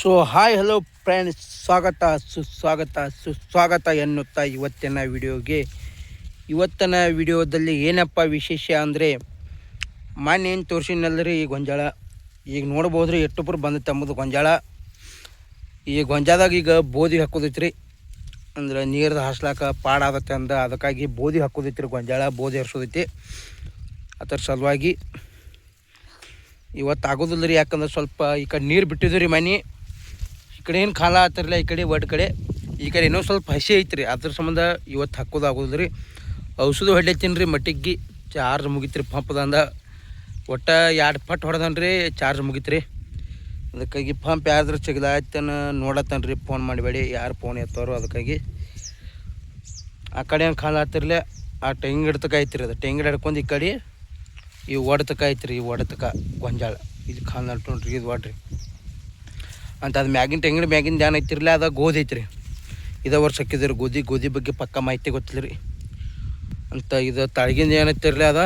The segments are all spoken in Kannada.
ಸೊ ಹಾಯ್ ಹಲೋ ಫ್ರೆಂಡ್ಸ್ ಸ್ವಾಗತ, ಸುಸ್ವಾಗತ ಸುಸ್ವಾಗತ ಎನ್ನುತ್ತಾ ಇವತ್ತಿನ ವಿಡಿಯೋಗೆ. ಇವತ್ತಿನ ವಿಡಿಯೋದಲ್ಲಿ ಏನಪ್ಪ ವಿಶೇಷ ಅಂದರೆ, ಮೊನ್ನೆ ಏನು ತೋರಿಸಿನಲ್ರಿ ಈ ಗೊಂಜಾಳ? ಈಗ ನೋಡ್ಬೋದು ರೀ ಎಷ್ಟೊಬ್ಬರು ಬಂದೈತೆ ಅಂಬುದು ಗೊಂಜಾಳ. ಈ ಗೊಂಜಾಳದಾಗ ಈಗ ಬೋದಿ ಹಾಕೋದೈತ್ರಿ. ಅಂದ್ರೆ ನೀರ್ದು ಹಾಸ್ಲಾಕ ಪಾಡಾದತ್ತೆ ಅಂದ, ಅದಕ್ಕಾಗಿ ಬೋದಿ ಹಾಕೋದೈತ್ರಿ ಗೊಂಜಾಳ, ಬೋದಿ ಹರ್ಸೋದೈತಿ. ಅದರ ಸಲುವಾಗಿ ಇವತ್ತು ಆಗೋದಿಲ್ಲ ರೀ ಯಾಕಂದ್ರೆ ಸ್ವಲ್ಪ ಈ ಕಡೆ ನೀರು ಬಿಟ್ಟಿದ್ದು ರೀ ಮನೆ. ಕಡೆ ಏನು ಖಾಲ ಆತಿರಲಿಲ್ಲ ಈ ಕಡೆ ಒಟ್ಟು ಕಡೆ, ಈ ಕಡೆ ಇನ್ನೂ ಸ್ವಲ್ಪ ಹಸಿ ಐತ್ರಿ. ಅದ್ರ ಸಂಬಂಧ ಇವತ್ತು ಹಾಕೋದು ಆಗೋದಿಲ್ಲ ರೀ ಔಷಧ ಹೊಡ್ಲತ್ತೀನಿ ರೀ ಮಟ್ಟಿಗೆ ಚಾರ್ಜ್ ಮುಗಿತ್ರಿ ಪಂಪ್ದಂದ ಒಟ್ಟು ಎರಡು ಪಟ್ಟು ಹೊಡೆದನ್ ರೀ ಚಾರ್ಜ್ ಮುಗಿತ್ರಿ. ಅದಕ್ಕಾಗಿ ಪಂಪ್ ಯಾರ್ದ್ರ ಚಿಗಲಾಯ್ತನ ನೋಡತ್ತಾನ ರೀ ಫೋನ್ ಮಾಡಬೇಡಿ. ಯಾರು ಫೋನ್ ಎತ್ತೋರು ಅದಕ್ಕಾಗಿ. ಆ ಕಡೆ ಏನು ಖಾಲ ಆತಿರಲಿಲ್ಲ ಆ ಟೆಂಗ್ ಹಿಡ್ತಕ ಐತ್ರಿ ಅದು. ಟೆಂಗ್ ಹಿಡ್ಕೊಂಡು ಈ ಕಡೆ ಈ ಒಡತಕ ಐತ್ರಿ, ಈ ಒಡತಕ ಗೊಂಜಾಳ. ಇದು ಖಾಲ್ ನೋಡ್ರಿ ಇದು ಒಡ್ರಿ. ಅಂತ ಅದು ಮ್ಯಾಗಿನ ತೆಂಗಿನ ಮ್ಯಾಗಿನ ಧ್ಯಾನ ಐತಿರ್ಲಿ, ಅದ ಗೋಧಿ ಐತ್ರಿ. ಇದ ವರ್ಷ ಹಾಕಿದ್ರಿ ಗೋಧಿ ಗೋಧಿ ಬಗ್ಗೆ ಪಕ್ಕ ಮಾಹಿತಿ ಗೊತ್ತಿಲ್ಲ ರೀ ಅಂತ ಇದು ತಾಳ್ಗಿಂದ ಏನೈತಿರ್ಲಿ ಅದ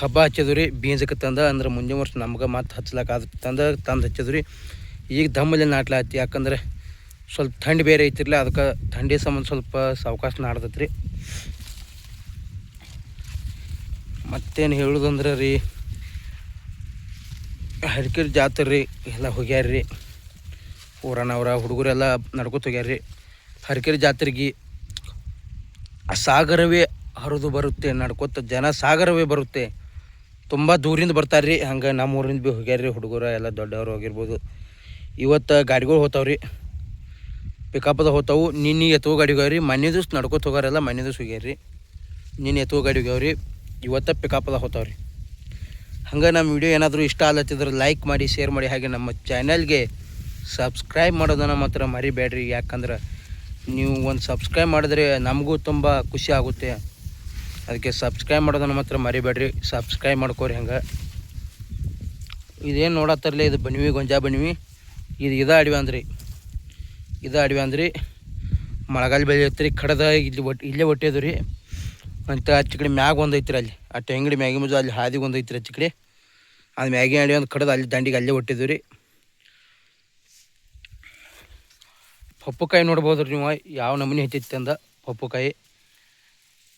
ಕಬ್ಬ ಹಚ್ಚಿದ್ವಿ ಬೀಜಕ್ಕೆ ತಂದ, ಅಂದ್ರೆ ಮುಂದಿನ ವರ್ಷ ನಮ್ಗೆ ಮತ್ತೆ ಹಚ್ಲಾಕ ಅದು ತಂದ, ತಂದು ಹಚ್ಚಿದ್ವಿ ಈಗ ದಮ್ಮಲ್ಲಿ ನಾಟ್ಲಾತಿ ಯಾಕಂದ್ರೆ ಸ್ವಲ್ಪ ಥಂಡಿ ಬೇರೆ ಐತಿರಲಿ, ಅದಕ್ಕೆ ಥಂಡಿ ಸಂಬಂಧ ಸ್ವಲ್ಪ ಸಾವಕಾಶ ನಾಡ್ದೈತೆ ರೀ ಮತ್ತೇನು ಹೇಳುದಂದ್ರೆ ರೀ, ಹರಕೆರೆ ಜಾತ್ರೆ ರೀ, ಎಲ್ಲ ಹೋಗ್ಯಾರ ರೀ ಊರನವ್ರ ಹುಡುಗರೆಲ್ಲ ನಡ್ಕೊತ ಹೋಗ್ಯಾರ ರೀ ಹರಕೆರೆ ಜಾತ್ರೆಗೆ ಸಾಗರವೇ ಹರಿದು ಬರುತ್ತೆ, ನಡ್ಕೋತ ಜನ ಸಾಗರವೇ ಬರುತ್ತೆ. ತುಂಬ ದೂರಿಂದ ಬರ್ತಾರೆ ರೀ ಹಂಗೆ ನಮ್ಮ ಊರಿಂದ ಭೀ ಹೋಗ್ಯಾರ್ರಿ ಹುಡುಗರು ಎಲ್ಲ ದೊಡ್ಡವರು ಹೋಗಿರ್ಬೋದು ಇವತ್ತು ಗಾಡಿಗಳು ಹೋತಾವ್ರಿ. ಪಿಕಪ್ದ ಹೋತಾವು. ನಿನ್ನೆ ಎತ್ತೋ ಗಾಡಿ ಹೋಗ್ಯಾವ ರೀ ಮನೆ ದಿವ್ಸ ನಡ್ಕೋತ ಹೋಗಾರೆಲ್ಲ ಮನೆ ದಿವ್ಸ ಹೋಗ್ಯಾರ್ರಿ. ನಿನ್ನೆ ಎತ್ತುವ ಗಾಡಿ ಹೋಗ್ಯಾವ ರೀ ಇವತ್ತ ಪಿಕಪ್ದ ಹೋತಾವ್ರಿ. ಹಂಗೆ ನಮ್ಮ ವಿಡಿಯೋ ಏನಾದರೂ ಇಷ್ಟ ಆಲತ್ತಿದ್ರೆ ಲೈಕ್ ಮಾಡಿ ಶೇರ್ ಮಾಡಿ, ಹಾಗೆ ನಮ್ಮ ಚಾನಲ್ಗೆ ಸಬ್ಸ್ಕ್ರೈಬ್ ಮಾಡೋದನ್ನು ಮಾತ್ರ ಮರಿಬೇಡ್ರಿ. ಯಾಕಂದ್ರೆ ನೀವು ಒಂದು ಸಬ್ಸ್ಕ್ರೈಬ್ ಮಾಡಿದ್ರೆ ನಮಗೂ ತುಂಬ ಖುಷಿ ಆಗುತ್ತೆ. ಅದಕ್ಕೆ ಸಬ್ಸ್ಕ್ರೈಬ್ ಮಾಡೋದನ್ನು ಮಾತ್ರ ಮರಿಬೇಡ್ರಿ. ಸಬ್ಸ್ಕ್ರೈಬ್ ಮಾಡ್ಕೋರಿ ಹಂಗೆ. ಇದೇನು ನೋಡತ್ತರ್ಲಿ ಇದು ಬನ್ವಿ, ಗೊಂಜಾ ಬನ್ವಿ. ಇದು ಇದ ಅಡಿವೆ ಅಂದ್ರಿ. ಇದ ಅಡಿವೆ ಅಂದ್ರಿ. ಮಳೆಗಾಲ ಬೆಳೆಯತ್ರಿ. ಕಡದ ಇಲ್ಲಿ ಒಟ್ಟು ಇಲ್ಲೇ ಒಟ್ಟಿದ್ದು ರೀ. ಅಂತ ಹಚ್ಚಿ ಕಡೆ ಮ್ಯಾಗ ಒಂದು ಐತ್ರಿ ಅಲ್ಲಿ. ಆ ಟೆಂಗಡಿ ಮ್ಯಾಗಿ ಮುಜು ಅಲ್ಲಿ ಹಾದಿಗೆ ಒಂದು ಐತ್ರಿ ಆ ಕಡೆ. ಅದು ಮ್ಯಾಗಿ ಅಡಿ ಒಂದು ಕಡದ ಅಲ್ಲಿ ದಂಡಿಗೆ ಅಲ್ಲೇ ಒಟ್ಟಿದ್ವಿ ರೀ. ಪಪ್ಪುಕಾಯಿ ನೋಡ್ಬೋದು ರೀ ನೀವು. ಯಾವ ನಮೂನಿ ಹೆಚ್ಚೈತಿ ಅಂದ ಪಪ್ಪುಕಾಯಿ.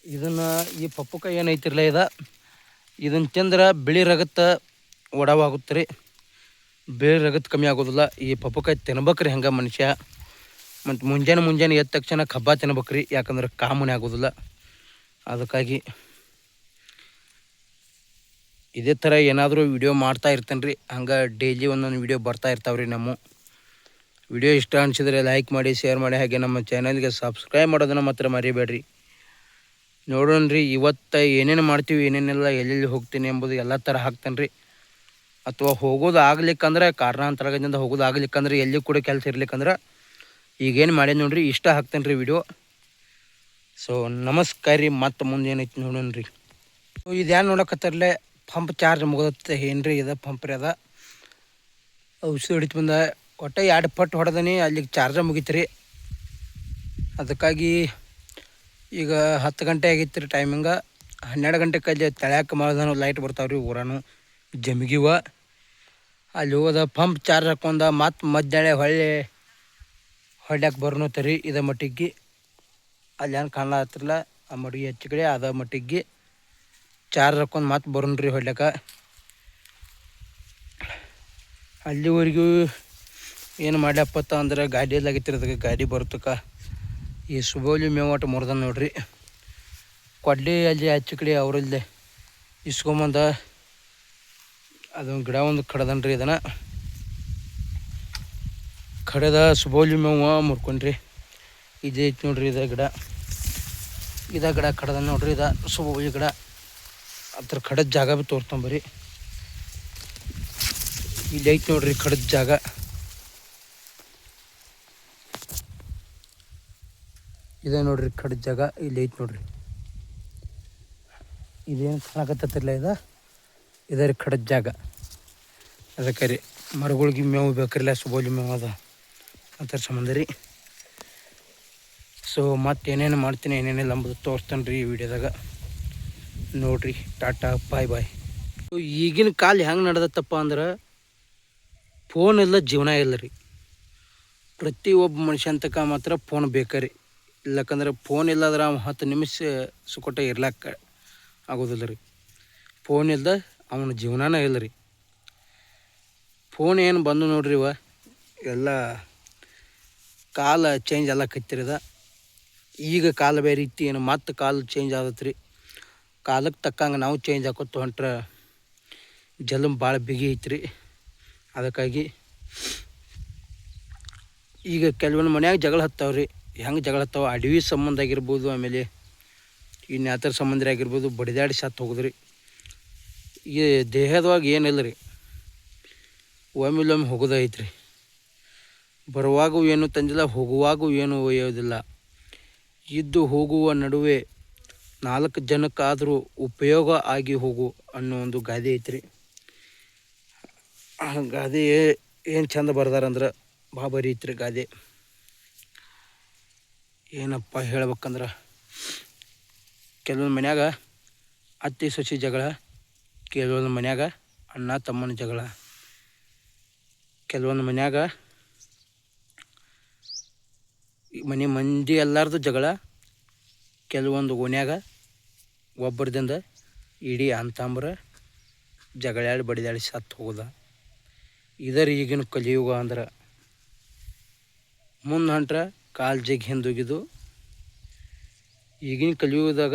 ಇದನ್ನು ಈ ಪಪ್ಪುಕಾಯಿ ಏನೈತಿರಲ್ಲ ಇದ? ಇದನ್ನು ತಿಂದ್ರೆ ಬಿಳಿ ರಗತ್ತ ಒಡವಾಗುತ್ತೆ ರೀ. ಬಿಳಿ ರಗತ್ ಕಮ್ಮಿ ಆಗೋದಿಲ್ಲ. ಈ ಪಪ್ಪುಕಾಯಿ ತಿನ್ಬೇಕ್ರಿ ಹೆಂಗೆ ಮನುಷ್ಯ. ಮತ್ತು ಮುಂಜಾನೆ ಮುಂಜಾನೆ ಎದ್ದ ತಕ್ಷಣ ಕಬ್ಬ ತಿನ್ಬೇಕ್ರಿ ಯಾಕಂದ್ರೆ ಕಾಮನೆ ಆಗೋದಿಲ್ಲ. ಅದಕ್ಕಾಗಿ ಇದೇ ಥರ ಏನಾದರೂ ವಿಡಿಯೋ ಮಾಡ್ತಾ ಇರ್ತೇನೆ ರೀ ಹಂಗೆ ಡೈಲಿ ಒಂದೊಂದು ವಿಡಿಯೋ ಬರ್ತಾ ಇರ್ತಾವ್ರಿ ನಮ್ಮ. ವಿಡಿಯೋ ಇಷ್ಟ ಅನಿಸಿದರೆ ಲೈಕ್ ಮಾಡಿ ಶೇರ್ ಮಾಡಿ, ಹಾಗೆ ನಮ್ಮ ಚಾನಲ್ಗೆ ಸಬ್ಸ್ಕ್ರೈಬ್ ಮಾಡೋದನ್ನು ಮಾತ್ರ ಮರಿಬೇಡ್ರಿ. ನೋಡೋಣ ರೀ ಇವತ್ತು ಏನೇನು ಮಾಡ್ತೀವಿ, ಏನೇನೆಲ್ಲ ಎಲ್ಲೆಲ್ಲಿ ಹೋಗ್ತೀನಿ ಎಂಬುದು ಎಲ್ಲ ಥರ ಹಾಕ್ತೇನೆ ರೀ ಅಥವಾ ಹೋಗೋದು ಆಗ್ಲಿಕ್ಕಂದ್ರೆ ಕಾರಣಾಂತರದಿಂದ ಹೋಗೋದು ಆಗ್ಲಿಕ್ಕಂದ್ರೆ, ಎಲ್ಲಿ ಕೂಡ ಕೆಲಸ ಇರ್ಲಿಕ್ಕಂದ್ರೆ, ಈಗೇನು ಮಾಡಿ ನೋಡ್ರಿ, ಇಷ್ಟ ಹಾಕ್ತೇನೆ ರೀ ವಿಡಿಯೋ. ಸೊ ನಮಸ್ಕಾರ ರೀ, ಮತ್ತೆ ಮುಂದೆ ಏನೈತಿ ನೋಡೋಣ ರೀ ಇದೇನು ನೋಡಕತ್ತಾರಲ್ಲೇ ಪಂಪ್ ಚಾರ್ಜ್ ಮುಗಿದತ್ತೆ ಏನು ರೀ ಇದೆ ಪಂಪ್ ಅದ. ಔಷಧಿ ಹೊಡಿತು ಬಂದ ಒಟ್ಟು ಎರಡು ಪಟ್ಟು ಹೊಡೆದನಿ, ಅಲ್ಲಿಗೆ ಚಾರ್ಜ ಮುಗೀತ್ರಿ. ಅದಕ್ಕಾಗಿ ಈಗ ಹತ್ತು ಗಂಟೆ ಆಗಿತ್ತು ರೀ ಟೈಮಿಂಗ ಹನ್ನೆರಡು ಗಂಟೆ ಅಲ್ಲಿ ತಳ್ಯಾಕ ಮಾಡ್ದಾನು ಲೈಟ್ ಬರ್ತಾವೆ ರೀ ಜಮಗಿವ. ಅಲ್ಲಿ ಹೋದ ಪಂಪ್ ಚಾರ್ಜ್ ಹಾಕೊಂಡ ಮತ್ತು ಮಧ್ಯಾಹ್ನ ಹೊಳ್ಳಿ ಹೊಡ್ಯಾಕೆ ಬರ್ನು ತರಿ ಇದ ಮಟ್ಟಿಗೆ ಅಲ್ಲಿ ಏನು ಕಾಣಲತ್ತಿರಲ್ಲ ಆ ಮಟ್ಟಿಗೆ ಹೆಚ್ಚು ಕಡೆ ಅದ ಮಟ್ಟಿಗೆ ಚಾರ್ಜ್ ಹಾಕೊಂಡು ಮತ್ತೆ ಬರ್ನ್ರಿ ರೀ ಅಲ್ಲಿ ಅಲ್ಲಿವರೆಗೂ ಏನು ಮಾಡ್ಯಪ್ಪತ್ತ ಅಂದ್ರೆ ಗಾಡಿ ಅದಕ್ಕೆ ಗಾಡಿ ಬರ್ತಕ್ಕ ಈ ಸುಬೋಲಿ ಮೇವಾಟ ಮುರ್ದ ನೋಡ್ರಿ. ಕೊಡ್ಲಿ ಅಲ್ಲಿ ಹಚ್ಚ ಕಡೆ ಅವರಲ್ಲೇ ಇಸ್ಕೊಂಬಂದ ಅದೊಂದು ಗಿಡ ಒಂದು ಕಡದನ್ರಿ ಇದನ್ನು. ಕಡದ ಸುಬೋಲಿ ಮೇವ ಮುರ್ಕೊಂಡ್ರಿ. ಇದೇ ಐತಿ ನೋಡ್ರಿ ಇದ ಗಿಡ. ಇದ ಗಿಡ ಕಡದ ನೋಡ್ರಿ ಇದ ಸುಬೋಲಿ ಗಿಡ. ಅದ್ರ ಕಡದ ಜಾಗ ಬಿ ತೋರ್ತಂಬರಿ ಇಲ್ಲಿ ಐತಿ ನೋಡ್ರಿ ಕಡದ ಜಾಗ. ಇದೆ ನೋಡ್ರಿ ಕಡೆ ಜಾಗ, ಇಲ್ಲಿ ಐತಿ ನೋಡ್ರಿ. ಇದೇನು ಕಾಣಕತ್ತಿಲ್ಲ ಇದು? ಇದ ರೀ ಕಡದ ಜಾಗ. ಅದಕ್ಕೆ ರೀ ಮರಗಳಿಗೆ ಮೇವು ಬೇಕ್ರಿಲ್ಲ ಸುಬೋಲಿ ಮೇವು ಅದ. ಅದರ ಸಂಬಂಧ ರೀ. ಸೊ ಮತ್ತೆ ಏನೇನು ಮಾಡ್ತೀನಿ ಏನೇನಿಲ್ಲ ಅಂಬುದು ತೋರಿಸ್ತಾನೆ ರೀ ಈ ವಿಡಿಯೋದಾಗ. ನೋಡ್ರಿ, ಟಾಟಾ, ಬಾಯ್ ಬಾಯ್. ಈಗಿನ ಕಾಲ ಹೆಂಗೆ ನಡೆದತ್ತಪ್ಪ ಅಂದ್ರೆ ಫೋನ್ ಇಲ್ಲ, ಜೀವನ ಇಲ್ಲ ರೀ. ಪ್ರತಿಯೊಬ್ಬ ಮನುಷ್ಯನ ತಕ ಮಾತ್ರ ಫೋನ್ ಬೇಕ್ರಿ ಇಲ್ಲಕಂದ್ರೆ ಫೋನ್ ಇಲ್ಲದ್ರೆ ಅವ ಹತ್ತು ನಿಮಿಷ ಸುಕೊಟ್ಟ ಇರ್ಲಾಕ ಆಗೋದಿಲ್ಲ ರೀ. ಫೋನ್ ಇಲ್ದ ಅವನ ಜೀವನನೇ ಇಲ್ಲ ರೀ. ಫೋನ್ ಏನು ಬಂದು ನೋಡ್ರಿ ಇವ, ಎಲ್ಲ ಕಾಲ ಚೇಂಜ್ ಎಲ್ಲ ಕತ್ತಿರದ ಈಗ ಕಾಲ ಬೇರೆ ಇತ್ತು ಏನು ಮತ್ತೆ ಕಾಲ ಚೇಂಜ್ ಆಗತ್ತೆ ಕಾಲಕ್ಕೆ ತಕ್ಕಂಗೆ ನಾವು ಚೇಂಜ್ ಹಾಕೋತ ಹೊಂಟ್ರೆ ಜಲಮ್ ಭಾಳ ಬಿಗಿ ಐತ್ರಿ. ಅದಕ್ಕಾಗಿ ಈಗ ಕೆಲವೊಂದು ಮನ್ಯಾಗ ಜಗಳ ಹತ್ತಾವ್ರಿ. ಹೆಂಗೆ ಜಗಳತ್ತವ ಅಡವಿ ಸಂಬಂಧ ಆಗಿರ್ಬೋದು, ಆಮೇಲೆ ಈ ನ್ಯಾತರ ಸಂಬಂಧ ಆಗಿರ್ಬೋದು, ಬಡಿದಾಡಿ ಸತ್ತು ಹೋಗಿದ್ರಿ. ಈ ದೇಹದೊಳಗೆ ಏನಿಲ್ಲ ರೀ ಒಮ್ಮಿಲ್ಲೊಮ್ಮೆ ಹೋಗೋದೈತೆ ರೀ ಬರುವಾಗೂ ಏನು ತಂದಿಲ್ಲ, ಹೋಗುವಾಗೂ ಏನು ಒಯ್ಯೋದಿಲ್ಲ. ಇದ್ದು ಹೋಗುವ ನಡುವೆ ನಾಲ್ಕು ಜನಕ್ಕಾದರೂ ಉಪಯೋಗ ಆಗಿ ಹೋಗು ಅನ್ನೋ ಒಂದು ಗಾದೆ ಐತ್ರಿ. ಗಾದೆ ಏನು ಚಂದ ಬರ್ದಾರಂದ್ರೆ ಬಾಬರಿ ಐತ್ರಿ ಗಾದೆ. ಏನಪ್ಪ ಹೇಳ್ಬೇಕಂದ್ರೆ, ಕೆಲವೊಂದು ಮನ್ಯಾಗ ಅತ್ತಿ ಸೊಸಿ ಜಗಳ, ಕೆಲವೊಂದು ಮನ್ಯಾಗ ಅಣ್ಣ ತಮ್ಮನ ಜಗಳ, ಕೆಲವೊಂದು ಮನ್ಯಾಗ ಮನೆ ಮಂದಿ ಎಲ್ಲಾರ್ದು ಜಗಳ, ಕೆಲವೊಂದು ಓನ್ಯಾಗ ಒಬ್ಬರದಿಂದ ಇಡೀ ಅಂತಂಬ್ರ ಜಗಳಾಡಿ ಬಡಿದಾಡಿ ಸತ್ತು ಹೋಗದ. ಇದರ ಈಗಿನ ಕಲಿಯುಗ ಅಂದ್ರೆ ಮುಂದೆ ಹೊಂಟ್ರೆ ಕಾಲು ಜಗ್ಗಿ ಹಿಂದೋಗಿದ್ದು. ಈಗಿನ ಕಲಿಯುಗದಾಗ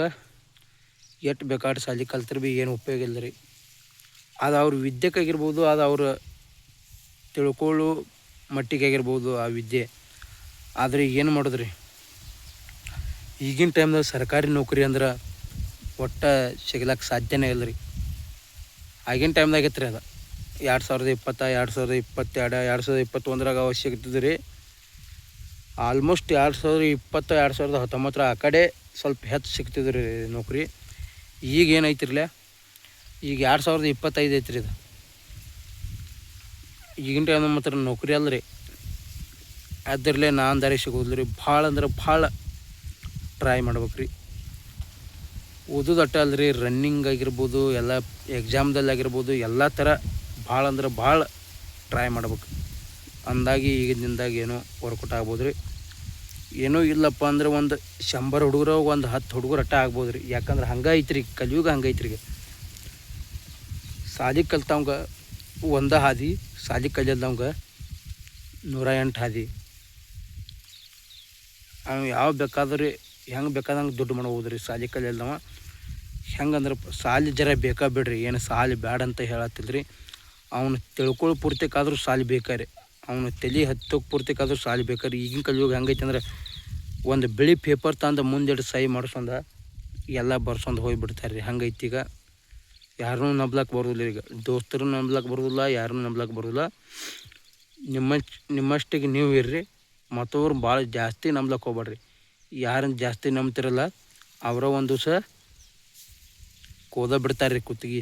ಎಷ್ಟು ಬೇಕಾದ ಸಾಲಿ ಕಲ್ತ್ರೆ ಭೀ ಏನು ಉಪಯೋಗ ಇಲ್ಲ ರೀ ಅದು ಅವ್ರ ವಿದ್ಯೆಗಾಗಿರ್ಬೋದು ಅದು ಅವ್ರ ತಿಳ್ಕೊಳ್ಳೋ ಮಟ್ಟಿಗೆ ಆಗಿರ್ಬೋದು ಆ ವಿದ್ಯೆ. ಆದರೆ ಏನು ಮಾಡಿದ್ರಿ? ಈಗಿನ ಟೈಮ್ದಾಗ ಸರ್ಕಾರಿ ನೌಕರಿ ಅಂದ್ರೆ ಒಟ್ಟು ಸಿಗ್ಲಕ್ಕೆ ಸಾಧ್ಯನೇ ಇಲ್ಲ ರೀ ಆಗಿನ ಟೈಮ್ದಾಗ ಇತ್ತು ರೀ ಅದು. ಎರಡು ಸಾವಿರದ ಇಪ್ಪತ್ತ, ಎರಡು ಸಾವಿರದ ಇಪ್ಪತ್ತೆರಡು, ಎರಡು ಸಾವಿರದ ಇಪ್ಪತ್ತೊಂದರಾಗ ಅವಶ್ಯಕತೆ ರೀ ಆಲ್ಮೋಸ್ಟ್ ಎರಡು ಸಾವಿರದ ಇಪ್ಪತ್ತು, ಎರಡು ಸಾವಿರದ ಹತ್ತೊಂಬತ್ತರ ಆ ಕಡೆ ಸ್ವಲ್ಪ ಹೆಚ್ಚು ಸಿಗ್ತಿದ್ರಿ ನೌಕರಿ. ಈಗ ಏನೈತಿರ್ಲೆ? ಈಗ ಎರಡು ಸಾವಿರದ ಇಪ್ಪತ್ತೈದು ಐತ್ರಿ ಇದು. ಈಗಿನ ಟೈಮ್ ಮಾತ್ರ ನೌಕರಿ ಅಲ್ಲ ರೀ ಅದರಲ್ಲೇ ನಾನು ದಾರಿ ಸಿಗೋದಿಲ್ಲ ರೀ. ಭಾಳ ಅಂದ್ರೆ ಭಾಳ ಟ್ರೈ ಮಾಡ್ಬೇಕು ರೀ ಓದೋದು ಅಟ್ಟ ಅಲ್ರಿ ರನ್ನಿಂಗ್ ಆಗಿರ್ಬೋದು, ಎಲ್ಲ ಎಕ್ಸಾಮ್ದಲ್ಲಿ ಆಗಿರ್ಬೋದು, ಎಲ್ಲ ಥರ ಭಾಳ ಅಂದ್ರೆ ಭಾಳ ಟ್ರೈ ಮಾಡ್ಬೇಕು. ಅಂದಾಗಿ ಈಗಿನಿಂದಾಗಿ ಏನೋ ವರ್ಕೌಟ್ ಆಗ್ಬೋದು ರೀ ಏನೂ ಇಲ್ಲಪ್ಪ ಅಂದ್ರೆ ಒಂದು ಶಂಬರ್ ಹುಡುಗರು, ಒಂದು ಹತ್ತು ಹುಡುಗರು ಅಟ್ಟ ಆಗ್ಬೋದು ರೀ ಯಾಕಂದ್ರೆ ಹಂಗೆ ಐತ್ರಿ ಕಲಿಯುಗ ಹಂಗೆ ಐತ್ರಿ ಸಾಲಿ ಕಲ್ತವಂಗ ಒಂದ ಹಾದಿ, ಸಾಲಿ ಕಲಿಯಲ್ದವಂಗ ನೂರ ಎಂಟು ಹಾದಿ. ಅವ್ನು ಯಾವ ಬೇಕಾದ್ರೆ ಹೆಂಗೆ ಬೇಕಾದಂಗೆ ದುಡ್ಡು ಮಾಡ್ಬೋದು ರೀ ಸಾಲಿ ಕಲಿಯಲ್ದವ ಹೆಂಗಂದ್ರೆ ಸಾಲಿ ಜರ ಬೇಕಾ ಬಿಡ್ರಿ, ಏನು ಸಾಲಿ ಬ್ಯಾಡ ಅಂತ ಹೇಳತ್ತಿಲ್ಲ ರೀ ಅವನು ತಿಳ್ಕೊಳ್ಳೋ ಪೂರ್ತಿಕಾದ್ರೂ ಸಾಲಿ ಬೇಕಾರೆ. ಅವನು ತಲೆ ಹತ್ತೋಕೆ ಪೂರ್ತಿಕಾದ್ರೂ ಸಾಲಿ ಬೇಕಾದ್ರೆ ಈಗಿನ ಕಲಿಯುಗ ಹೆಂಗೈತೆ ಅಂದ್ರೆ ಒಂದು ಬಿಳಿ ಪೇಪರ್ ತಂದು ಮುಂದೆಡು ಸಹಿ ಮಾಡಿಸೊಂದ ಎಲ್ಲ ಬರ್ಸೊಂದು ಹೋಗಿಬಿಡ್ತಾರೆ ರೀ ಹಂಗೈತಿ ಈಗ? ಯಾರನ್ನೂ ನಂಬ್ಲಕ್ಕೆ ಬರೋದಿಲ್ಲ ಈಗ. ದೋಸ್ತರು ನಂಬ್ಲಕ್ಕೆ ಬರೋದಿಲ್ಲ, ಯಾರನ್ನೂ ನಂಬ್ಲಕ್ಕೆ ಬರೋದಿಲ್ಲ. ನಿಮ್ಮ ನಿಮ್ಮಷ್ಟಿಗೆ ನೀವು ಇರ್ರಿ, ಮತ್ತವ್ರು ಭಾಳ ಜಾಸ್ತಿ ನಂಬ್ಲಕ್ಕೆ ಹೋಗ್ಬೇಡ್ರಿ ಯಾರನ್ನು ಜಾಸ್ತಿ ನಂಬ್ತಿರಲ್ಲ, ಅವರ ಒಂದು ದಿವಸ ಕೋದ ಬಿಡ್ತಾರೆ ರೀ ಕುತ್ತಿಗೆ.